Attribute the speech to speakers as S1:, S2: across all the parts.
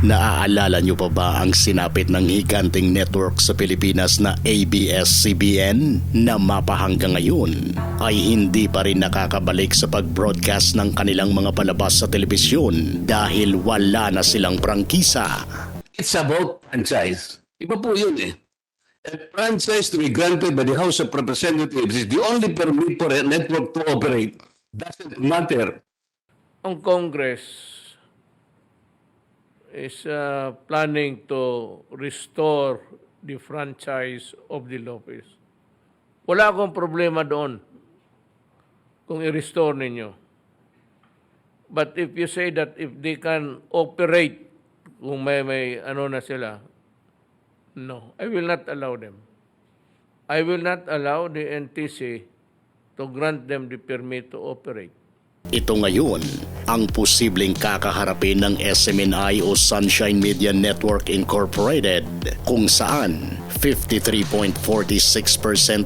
S1: Naaalala niyo pa ba ang sinapit ng higanting network sa Pilipinas na ABS-CBN na mapa hanggang ngayon ay hindi pa rin nakakabalik sa pag-broadcast ng kanilang mga palabas sa telebisyon dahil wala na silang prangkisa.
S2: It's about franchise. Iba po yun eh. A franchise to be granted by the House of Representatives is the only permit for a network to operate. Doesn't matter.
S3: ang Congress is uh, planning to restore the franchise of the Lopez. Wala akong problema doon kung i-restore ninyo. But if you say that if they can operate, kung may, may ano na sila, no, I will not allow them. I will not allow the NTC to grant them the permit to operate.
S1: Ito ngayon ang posibleng kakaharapin ng SMNI o Sunshine Media Network Incorporated kung saan 53.46%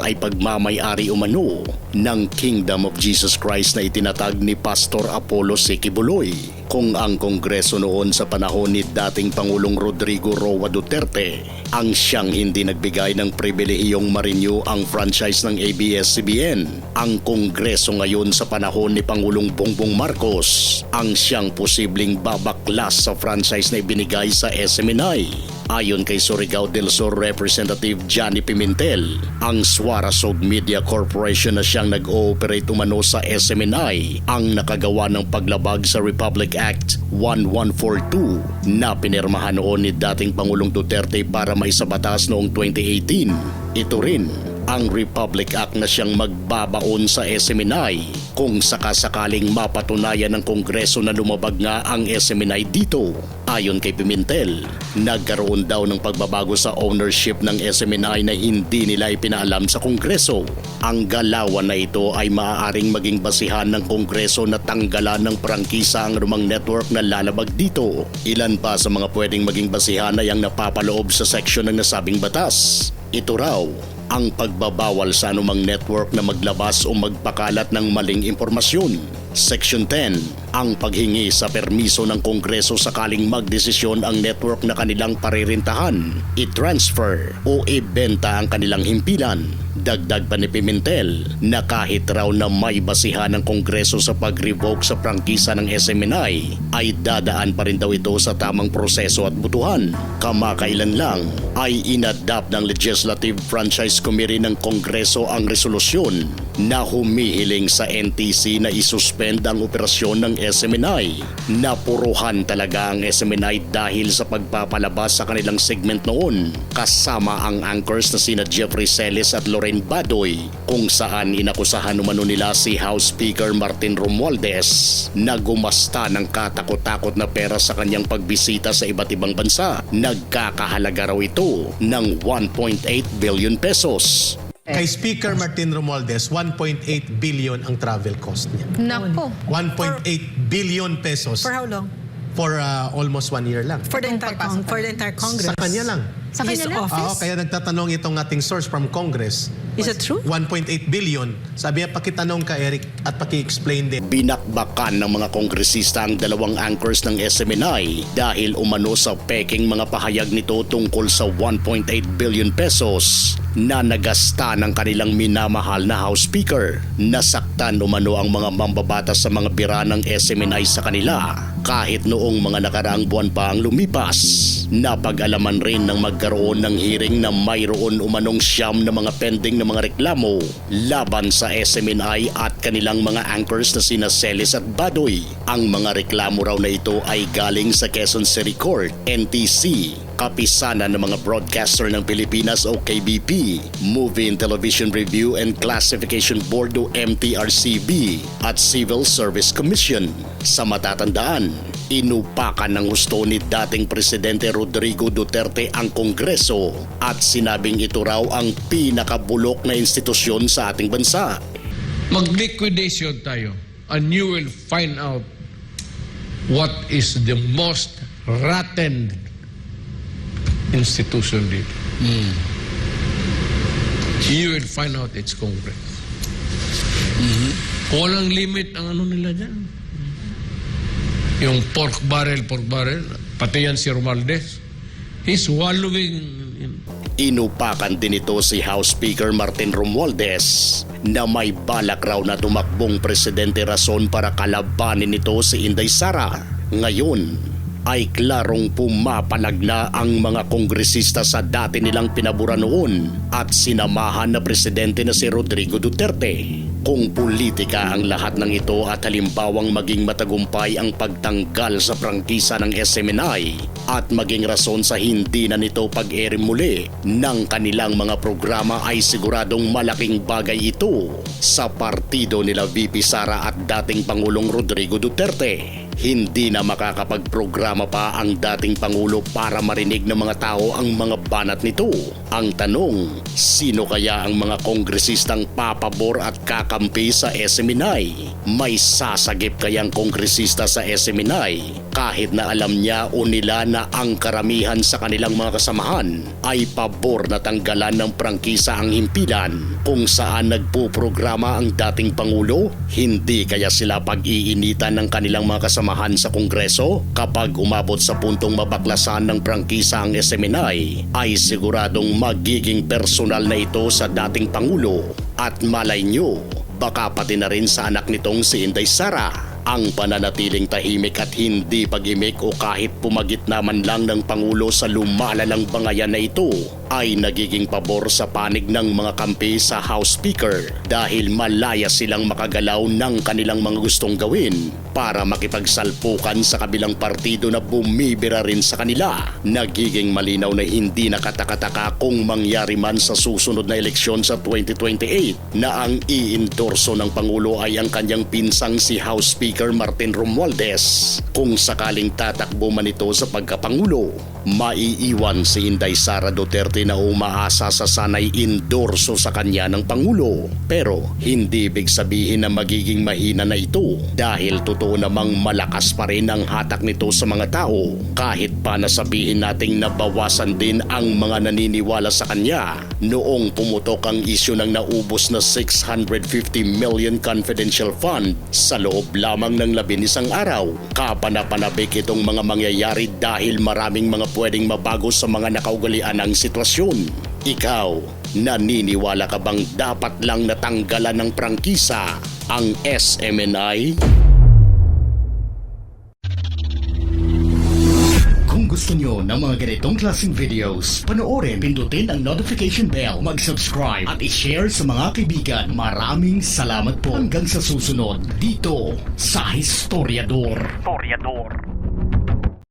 S1: ay pagmamayari umano ng Kingdom of Jesus Christ na itinatag ni Pastor Apollo Sikibuloy kung ang Kongreso noon sa panahon ni dating Pangulong Rodrigo Roa Duterte ang siyang hindi nagbigay ng pribilehiyong marinyo ang franchise ng ABS-CBN. Ang Kongreso ngayon sa panahon ni Pangulong Bongbong Marcos ang siyang posibleng babaklas sa franchise na ibinigay sa SMNI. Ayon kay Surigao del Sur Representative Johnny Pimentel, ang Suarasog Media Corporation na siyang nag-ooperate umano sa SMNI ang nakagawa ng paglabag sa Republic Act 1142 na pinirmahan noon ni dating Pangulong Duterte para maisabatas noong 2018. Ito rin ang Republic Act na siyang magbabaon sa SMNI kung sakasakaling mapatunayan ng Kongreso na lumabag nga ang SMNI dito. Ayon kay Pimentel, nagkaroon daw ng pagbabago sa ownership ng SMNI na hindi nila ipinaalam sa Kongreso. Ang galawan na ito ay maaaring maging basihan ng Kongreso na tanggalan ng prangkisa ang rumang network na lalabag dito. Ilan pa sa mga pwedeng maging basihan ay ang napapaloob sa seksyon ng nasabing batas. Ito raw ang pagbabawal sa anumang network na maglabas o magpakalat ng maling impormasyon. Section 10, ang paghingi sa permiso ng Kongreso sakaling magdesisyon ang network na kanilang paririntahan, i-transfer o ibenta ang kanilang himpilan. Dagdag pa ni Pimentel na kahit raw na may basihan ng Kongreso sa pag-revoke sa prangkisa ng SMNI ay dadaan pa rin daw ito sa tamang proseso at butuhan. Kamakailan lang ay inadapt ng Legislative Franchise Committee ng Kongreso ang resolusyon na humihiling sa NTC na isuspend ang operasyon ng SMNI. Napuruhan talaga ang SMNI dahil sa pagpapalabas sa kanilang segment noon kasama ang anchors na sina Jeffrey Celis at Loren Badoy kung saan inakusahan umano nila si House Speaker Martin Romualdez na gumasta ng katakot-takot na pera sa kanyang pagbisita sa iba't ibang bansa. Nagkakahalaga raw ito ng 1.8 billion pesos.
S4: Kay Speaker Martin Romualdez, 1.8 billion ang travel cost niya.
S5: Nako.
S4: 1.8 billion pesos
S5: For how long?
S4: for uh, almost one year lang.
S5: For the entire, con- for the entire Congress.
S4: Sa kanya lang.
S5: Sa
S6: His
S5: kanya lang?
S6: office?
S4: Oo, kaya nagtatanong itong ating source from Congress.
S5: Is it true?
S4: 1.8 billion. Sabi niya, pakitanong ka Eric at paki-explain din.
S1: Binakbakan ng mga kongresista ang dalawang anchors ng SMNI dahil umano sa peking mga pahayag nito tungkol sa 1.8 billion pesos na nagasta ng kanilang minamahal na House Speaker. Nasaktan umano ang mga mambabatas sa mga bira ng SMNI sa kanila kahit noong mga nakaraang buwan pa ang lumipas. Napag-alaman rin ng magkaroon ng hearing na mayroon umanong siyam na mga pending na mga reklamo laban sa SMNI at kanilang mga anchors na sina Celis at Badoy. Ang mga reklamo raw na ito ay galing sa Quezon City Court, NTC, kapisanan ng mga broadcaster ng Pilipinas o KBP, Movie and Television Review and Classification Board o MTRCB at Civil Service Commission. Sa matatandaan, inupakan ng gusto ni dating Presidente Rodrigo Duterte ang Kongreso at sinabing ito raw ang pinakabulok na institusyon sa ating bansa.
S7: mag-liquidation tayo and you will find out what is the most rotten institution dito. You will find out it's Congress. Walang limit ang ano nila dyan. Yung pork barrel, pork barrel, pati yan si Romualdez. He's wallowing in
S1: Inupakan din ito si House Speaker Martin Romualdez na may balak raw na tumakbong presidente rason para kalabanin nito si Inday Sara. Ngayon ay klarong pumapalag na ang mga kongresista sa dati nilang pinabura noon at sinamahan na presidente na si Rodrigo Duterte. Kung politika ang lahat ng ito at halimbawang maging matagumpay ang pagtanggal sa prangkisa ng SMNI at maging rason sa hindi na nito pag-ere muli ng kanilang mga programa ay siguradong malaking bagay ito sa partido nila VP Sara at dating Pangulong Rodrigo Duterte. Hindi na makakapagprograma pa ang dating Pangulo para marinig ng mga tao ang mga banat nito. Ang tanong, sino kaya ang mga kongresistang papabor at kakampi sa SMNI? May sasagip kayang kongresista sa SMNI kahit na alam niya o nila na ang karamihan sa kanilang mga kasamahan ay pabor na tanggalan ng prangkisa ang himpilan kung saan nagpuprograma ang dating Pangulo? Hindi kaya sila pag-iinitan ng kanilang mga kasamahan sa Kongreso kapag umabot sa puntong mabaklasan ng prangkisa ang SMNI ay siguradong magiging personal na ito sa dating Pangulo. At malay nyo baka pati na rin sa anak nitong si Inday Sara ang pananatiling tahimik at hindi pag-imik o kahit pumagit naman lang ng Pangulo sa lumalalang bangayan na ito ay nagiging pabor sa panig ng mga kampi sa House Speaker dahil malaya silang makagalaw ng kanilang mga gustong gawin para makipagsalpukan sa kabilang partido na bumibira rin sa kanila. Nagiging malinaw na hindi nakatakataka kung mangyari man sa susunod na eleksyon sa 2028 na ang iindorso ng Pangulo ay ang kanyang pinsang si House Speaker Martin Romualdez. Kung sakaling tatakbo man ito sa pagkapangulo, maiiwan si Inday Sara Duterte na umaasa sa sanay indorso sa kanya ng Pangulo. Pero hindi ibig sabihin na magiging mahina na ito dahil totoo namang malakas pa rin ang hatak nito sa mga tao kahit pa nasabihin nating nabawasan din ang mga naniniwala sa kanya noong pumutok ang isyu ng naubos na 650 million confidential fund sa loob lamang ng labinisang araw. Kapanapanabik itong mga mangyayari dahil maraming mga pwedeng mabago sa mga nakaugalian ng sitwasyon. Ikaw, naniniwala ka bang dapat lang natanggalan ng prangkisa ang SMNI? Kung gusto nyo ng mga ganitong klaseng videos, panoorin, pindutin ang notification bell, mag-subscribe at i-share sa mga kaibigan. Maraming salamat po hanggang sa susunod dito sa Historiador. Historiador.